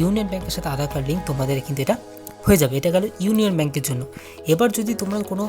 Union ব্যাংকের সাথে আধার card link তোমাদের কিন্তু এটা হয়ে যাবে। এটা গেল ইউনিয়ন ব্যাংকের জন্য। এবার যদি তোমরা কোনো